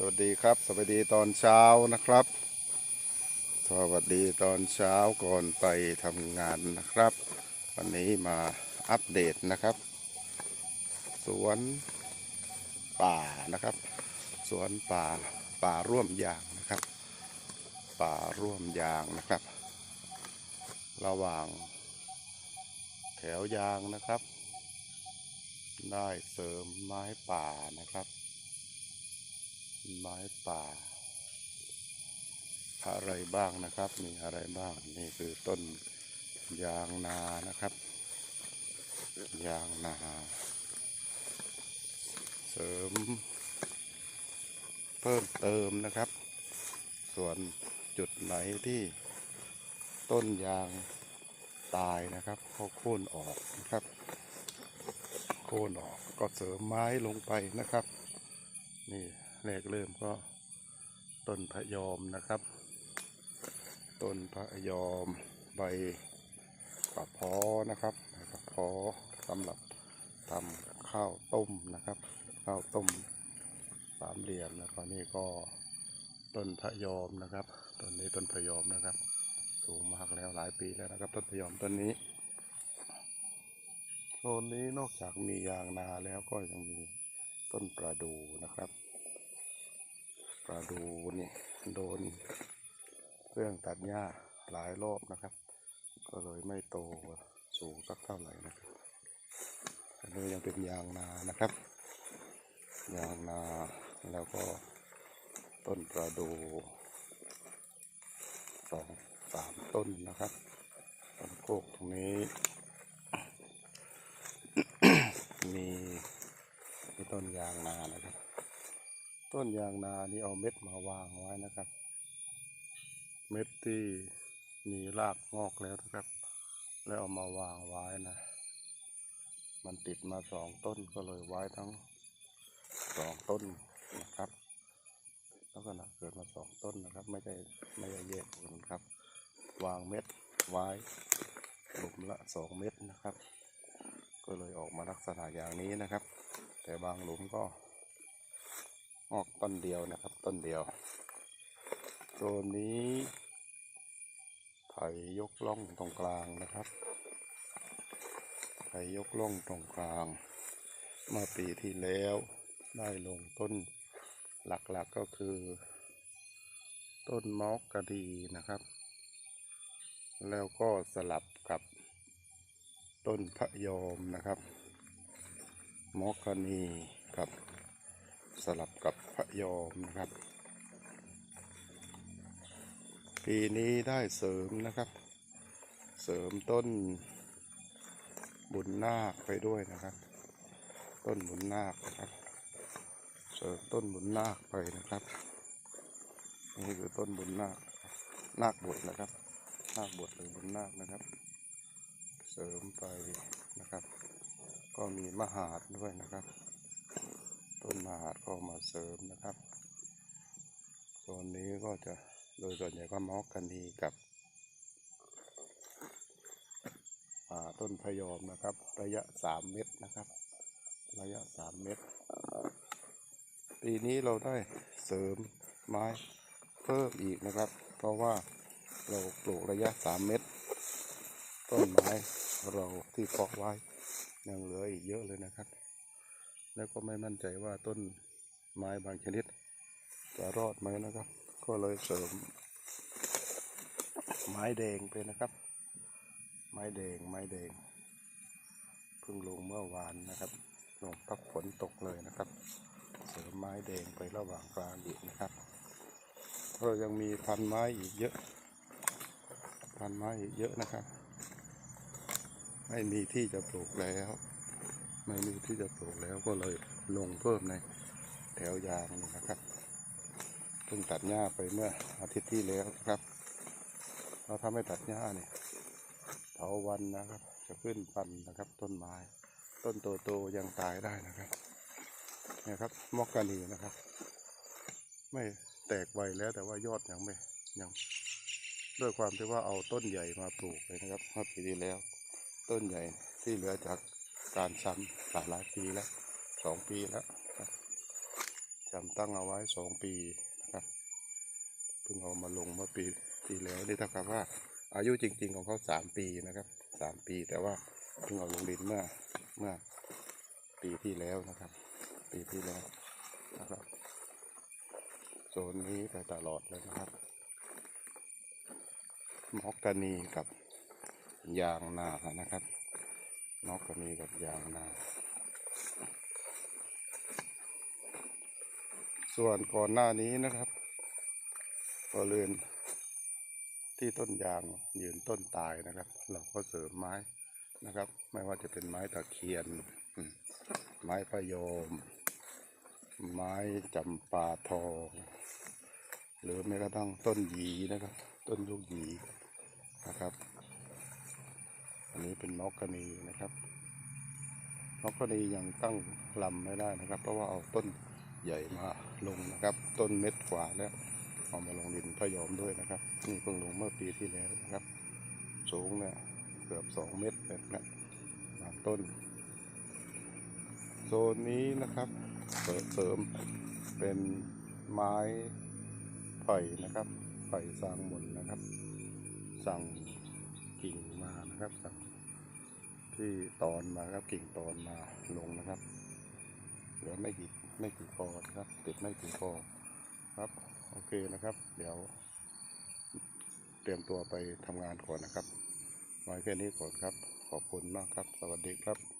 สวัสดีครับ สวัสดีตอนเช้านะครับ สวัสดีตอนเช้าก่อนไปทำงานนะครับ วันนี้มาอัปเดตนะครับ สวนป่านะครับ สวนป่าป่าร่วมยางนะครับ ป่าร่วมยางนะครับ ระหว่าง แถวยางนะครับ ได้เสริมไม้ป่านะครับ ไม้ป่า อะไรบ้างนะครับ มีอะไรบ้าง นี่คือต้นยางนานะครับ ยางนา เสริม เพิ่มเติมนะครับ ส่วนจุดไหนที่ต้นยางตายนะครับเขาโค่นออกนะครับ โค่นออกก็เสริมไม้ลงไปนะครับ นี่ แรกเริ่มก็ต้นพะยอมนะครับ ต้นพะยอมใบกระเพาะนะครับกระเพาะสำหรับทำข้าวต้มนะครับ ข้าวต้มสามเหลี่ยมแล้วก็นี่ก็ต้นพะยอมนะครับต้นนี้ต้นพะยอมนะครับ สูงมากแล้วหลายปีแล้วนะครับ ต้นพะยอมต้นนี้โซนนี้นอกจากมียางนาแล้วก็ยังมีต้นประดูนะครับ ประดูนี่โดนเครื่องตัดหญ้าหลายรอบนะครับ ก็เลยไม่โตสูงสักเท่าไหร่นะครับอันนี้ยังเป็นยางนานะครับ ยางนาแล้วก็ต้นประดูสองสามต้นนะครับต้นโคกตรงนี้ มีมีต้นยางนานะครับ ต้น ยางนานี่เอาเม็ดมาวางไว้นะครับ เม็ดที่มีรากงอกแล้วนะครับ แล้วเอามาวางไว้นะ มันติดมาสองต้นก็เลยไว้ทั้งสองต้นนะครับแล้วก็นะเกิดมาสองต้นนะครับ ไม่ใช่ไม่ใช่แยกกันครับ วางเม็ดไว้หลุมละสองเม็ดนะครับ ก็เลยออกมาลักษณะอย่างนี้นะครับ แต่บางหลุมก็ ออกต้นเดียวนะครับ ต้นเดียวโซนนี้ไผ่ยกล่องตรงกลางนะครับไผ่ยกล่องตรงกลางเมื่อปีที่แล้วได้ลงต้นหลักๆกก็คือ ต้นมอกกระดีนะครับ แล้วก็สลับกับต้นพระยอมนะครับ มอกกะนีกับ สลับกับพระยอมนะครับ ปีนี้ได้เสริมนะครับ เสริมต้นบุญนาคไปด้วยนะครับ ต้นบุญนาคนะครับ เสริมต้นบุญนาคไปนะครับ นี่คือต้นบุญนาคนะคบนาคบทนะครับ นาคบทหรือบุญนาคนะครับ เสริมไปนะครับ ก็มีมหาดด้วยนะครับ ต้นมหาดก็มาเสริมนะครับโซนนี้ก็จะโดยส่วนใหญ่ก็มอกกันนีกับต้นพยอมนะครับ ระยะสามเมตรนะครับ ระยะสามเมตร ปีนี้เราได้เสริมไม้เพิ่มอีกนะครับ เพราะว่าเราปลูกระยะสามเมตร ต้นไม้เราที่เพาะไว้ยังเหลืออีกเยอะเลยนะครับ แล้วก็ไม่มั่นใจว่าต้นไม้บางชนิดจะรอดไหมนะครับ ก็เลยเสริม ไม้แดงไปนะครับ ไม้แดงไม้แดงเพิ่งลงเมื่อวานนะครับลงพักฝนตกเลยนะครับ เสริมไม้แดงไประหว่างกลางอีกนะครับเรายังมีพันไม้อีกเยอะ พันไม้อีกเยอะนะครับ ไม่มีที่จะปลูกแล้ว ไม่มีที่จะปลูกแล้วก็เลยลงเพิ่มในแถวยางนะครับเพิ่งตัดหญ้าไปเมื่ออาทิตย์ที่แล้วนะครับเราถ้าไม่ตัดหญ้าเนี่ยเถาวันนะครับ จะขึ้นพันนะครับ ต้นไม้ ต้นโตๆยังตายได้นะครับนี่ครับมอกกานีนะครับ ไม่แตกใบแล้วแต่ว่ายอดยังไม่ยังด้วยความที่ว่าเอาต้นใหญ่มาปลูกเลยนะครับเมื่อปีที่แล้ว ต้นใหญ่ที่เหลือจาก การซ้ำหลายหลายปีแล้วสองปีแล้วจำตั้งเอาไว้สองปีนะครับเพิ่งเอามาลงเมื่อปีที่แล้วนี่เท่ากับว่า อายุจริง ๆ ของเขาสามปีนะครับสามปีแต่ว่าเพิ่งเอาลงดินเมื่อเมื่อปีที่แล้วนะครับ ปีที่แล้วนะครับโซนนี้ไปตลอดเลยนะครับมอกกานีกับยางนานะครับ มอกกานีกับยางนาส่วนก่อนหน้านี้นะครับบริเวณที่ต้นยางยืนต้นตายนะครับ เราก็เสริมไม้นะครับ ไม่ว่าจะเป็นไม้ตะเคียน ไม้พะโยม ไม้จำปาทอง หรือแม้กระทั่งต้นหยีนะครับ ต้นลูกหยีนะครับ อันนี้เป็นนกกระนีนะครับนกกระนียังตั้งลำไม่ได้นะครับ เพราะว่าเอาต้นใหญ่มาลงนะครับ ต้นเม็ดกว่าแล้วเอามาลงดินพะยอมด้วยนะครับ นี่เพิ่งลงเมื่อปีที่แล้วนะครับ สูงเนี่ยเกือบสองเมตรเลยนะบางต้น โซนนี้นะครับเสริมเสริมเป็นไม้ไผ่นะครับไผ่สางมนนะครับ สั่งกิ่งมานะครับสั่ง ที่ตอนมาครับกิ่งตอนมาลงนะครับ เหลือไม่กี่ไม่กี่กอนะครับ ติดไม่กี่กอครับโอเคนะครับ เดี๋ยว เตรียมตัวไปทำงานก่อนนะครับไว้แค่นี้ก่อนครับ ขอบคุณมากครับ สวัสดีครับ